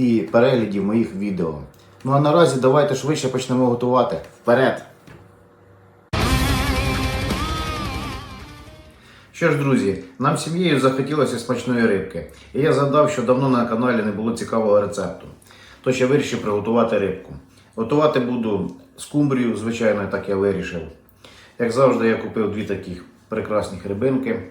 і переглядів моїх відео. Ну а наразі давайте швидше почнемо готувати. Вперед! Що ж, друзі, нам сім'єю захотілося смачної рибки. І я згадав, що давно на каналі не було цікавого рецепту. Тож я вирішив приготувати рибку. Готувати буду скумбрію, звичайно, так я вирішив. Як завжди, я купив дві таких прекрасних рибинки.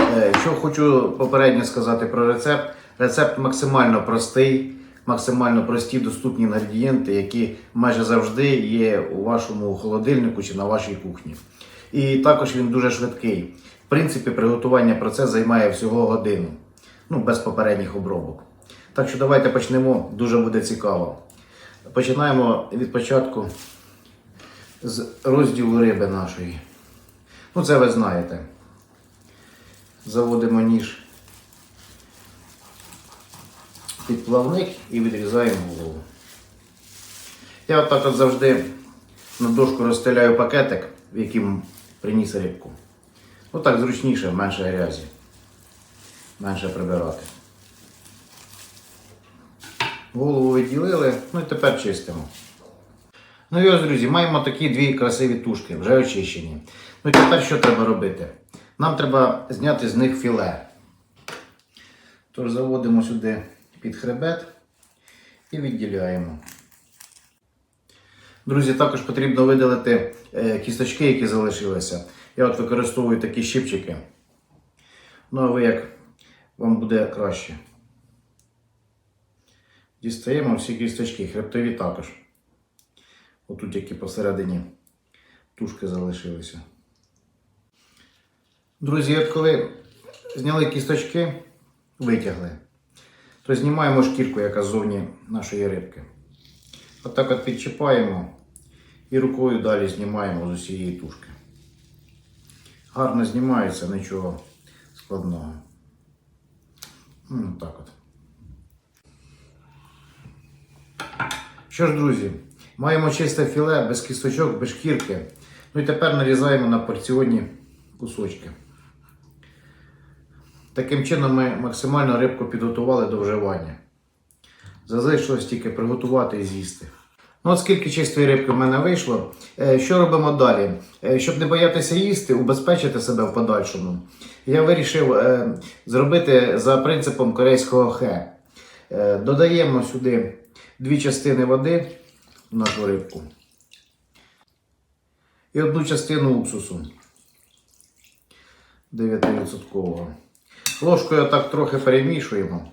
Е, Що хочу попередньо сказати про рецепт. Рецепт максимально простий, максимально прості доступні інгредієнти, які майже завжди є у вашому холодильнику чи на вашій кухні. І також він дуже швидкий. В принципі, приготування процес займає всього годину, ну без попередніх обробок. Так що давайте почнемо, дуже буде цікаво. Починаємо від початку з розділу риби нашої. Ну, це ви знаєте. Заводимо ніж під плавник і відрізаємо голову. Я отак от завжди на дошку розстеляю пакетик, в яким приніс рибку. Отак зручніше, менше грязі, менше прибирати. Голову відділили, ну і тепер чистимо. Ну і ось, друзі, маємо такі дві красиві тушки, вже очищені. Ну і тепер що треба робити? Нам треба зняти з них філе. Тож заводимо сюди під хребет і відділяємо. Друзі, також потрібно видалити е, кісточки, які залишилися. Я от використовую такі щипчики. Ну, а ви як вам буде краще. Дістаємо всі кісточки, хребтові також. Отут які посередині тушки залишилися. Друзі, от коли зняли кісточки, витягли, то знімаємо шкірку, яка ззовні нашої рибки. Отак от підчіпаємо і рукою далі знімаємо з усієї тушки. Гарно знімається, нічого складного. Ну, так от. Що ж, друзі, маємо чисте філе без кісточок, без шкірки. Ну і тепер нарізаємо на порціонні кусочки. Таким чином ми максимально рибку підготували до вживання. Залишилось тільки приготувати і з'їсти. Ну, от скільки чистої рибки в мене вийшло. Е, Що робимо далі? Е, Щоб не боятися їсти, убезпечити себе в подальшому, я вирішив е, зробити за принципом корейського хе. Додаємо сюди дві частини води в нашу рибку і одну частину уксусу 9%. Ложкою так трохи перемішуємо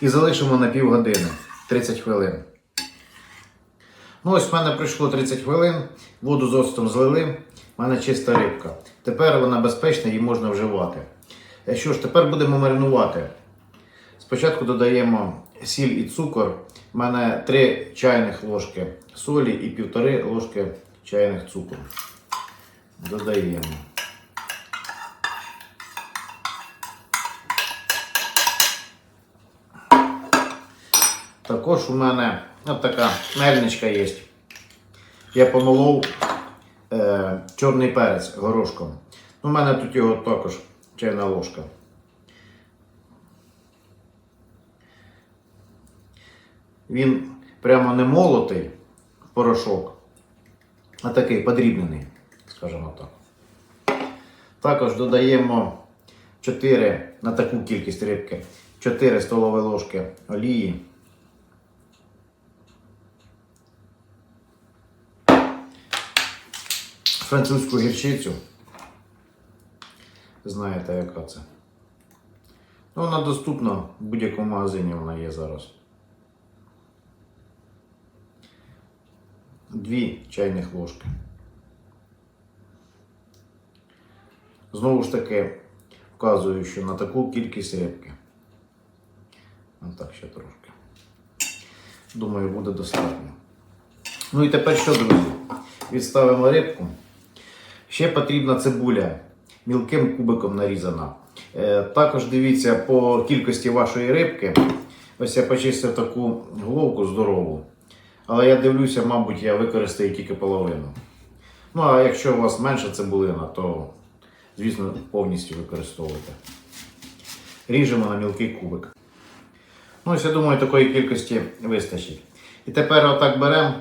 і залишимо на півгодини 30 хвилин. Ну, ось в мене пройшло 30 хвилин, воду з оцтом злили, в мене чиста рибка. Тепер вона безпечна, її можна вживати. Е, Що ж, тепер будемо маринувати. Спочатку додаємо сіль і цукор. У мене 3 чайних ложки солі і 1,5 ложки чайних цукру. Додаємо. Також у мене от така мельничка є. Я помолов е, чорний перець горошком. У мене тут його також чайна ложка. Він прямо не молотий порошок, а такий подрібнений, скажімо так. Також додаємо 4 на таку кількість рибки, 4 столові ложки олії. Французьку гірчицю. Знаєте, яка це? Ну, вона доступна в будь-якому магазині вона є зараз. Дві чайних ложки. Знову ж таки, вказую, що на таку кількість рибки. Отак ще трошки. Думаю, буде достатньо. Ну і тепер що, друзі? Відставимо рибку. Ще потрібна цибуля мілким кубиком нарізана. Е, також дивіться по кількості вашої рибки. Ось я почистив таку головку здорову. Але я дивлюся, мабуть, я використаю тільки половину. Ну, а якщо у вас менша цибулина, то, звісно, повністю використовуйте. Ріжемо на мілкий кубик. Ну, ось я думаю, такої кількості вистачить. І тепер отак беремо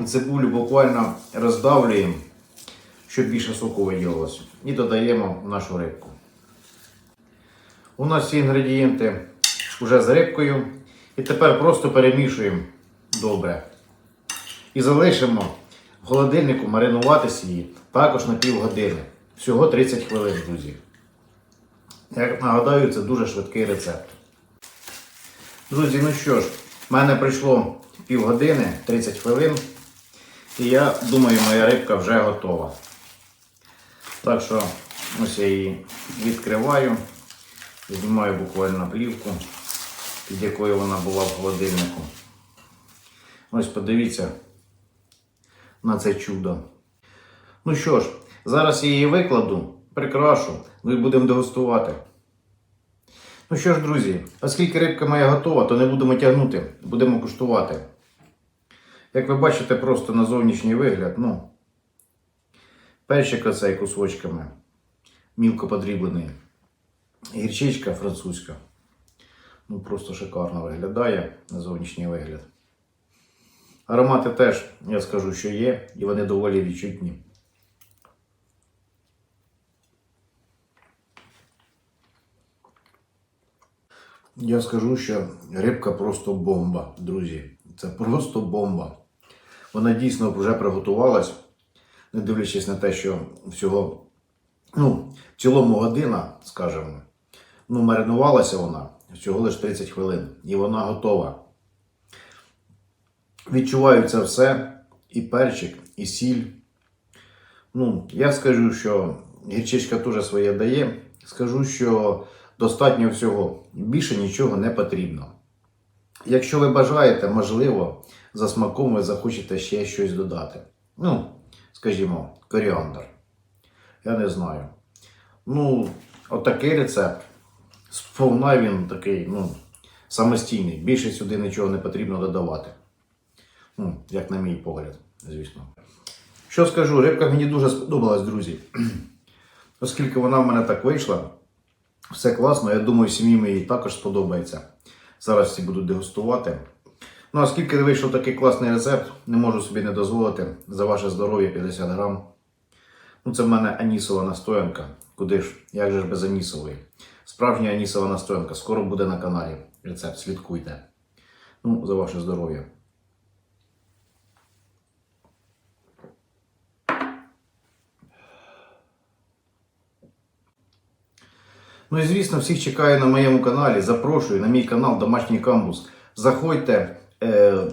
і цибулю буквально роздавлюємо, щоб більше соку виділилося. І додаємо нашу рибку. У нас всі інгредієнти вже з рибкою. І тепер просто перемішуємо добре. І залишимо в холодильнику маринуватися її також на півгодини. Всього 30 хвилин, друзі. Як нагадаю, це дуже швидкий рецепт. Друзі, ну що ж, в мене пройшло півгодини, 30 хвилин. І я думаю, моя рибка вже готова. Так що ось я її відкриваю, знімаю буквально плівку, під якою вона була в холодильнику. Ось подивіться на це чудо. Ну що ж, зараз я її викладу, прикрашу, ну і будемо дегустувати. Ну що ж, друзі, оскільки рибка моя готова, то не будемо тягнути, будемо куштувати. Як ви бачите, просто на зовнішній вигляд, ну, перчик оцей кусочками, мілко подріблений, гірчичка французька. Ну, просто шикарно виглядає на зовнішній вигляд. Аромати теж, я скажу, що є, і вони доволі відчутні. Я скажу, що рибка просто бомба, друзі. Це просто бомба. Вона дійсно вже приготувалась, не дивлячись на те, що всього, ну, в цілому година, скажімо, ну, маринувалася вона всього лише 30 хвилин. І вона готова. Відчуваю це все, і перчик, і сіль. Ну, я скажу, що гірчичка теж своє дає. Скажу, що достатньо всього. Більше нічого не потрібно. Якщо ви бажаєте, можливо, за смаком ви захочете ще щось додати. Ну, скажімо, коріандр. Я не знаю. Ну, отакий рецепт. Сповна він такий, ну, самостійний. Більше сюди нічого не потрібно додавати. Ну, як на мій погляд, звісно. Що скажу, рибка мені дуже сподобалась, друзі. Оскільки вона в мене так вийшла, все класно, я думаю, сім'ї моїй також сподобається. Зараз всі будуть дегустувати. Ну, а оскільки вийшов такий класний рецепт, не можу собі не дозволити за ваше здоров'я 50 грам. Ну, це в мене анісова настоянка. Куди ж? Як же ж без анісової? Справжня анісова настоянка. Скоро буде на каналі. Рецепт, слідкуйте. Ну, за ваше здоров'я. Ну і звісно, всіх чекаю на моєму каналі. Запрошую на мій канал Домашній Камбус. Заходьте,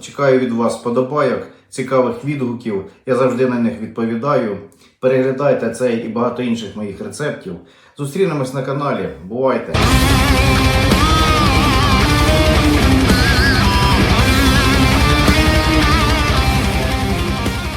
чекаю від вас подобайок, цікавих відгуків. Я завжди на них відповідаю. Переглядайте цей і багато інших моїх рецептів. Зустрінемось на каналі. Бувайте!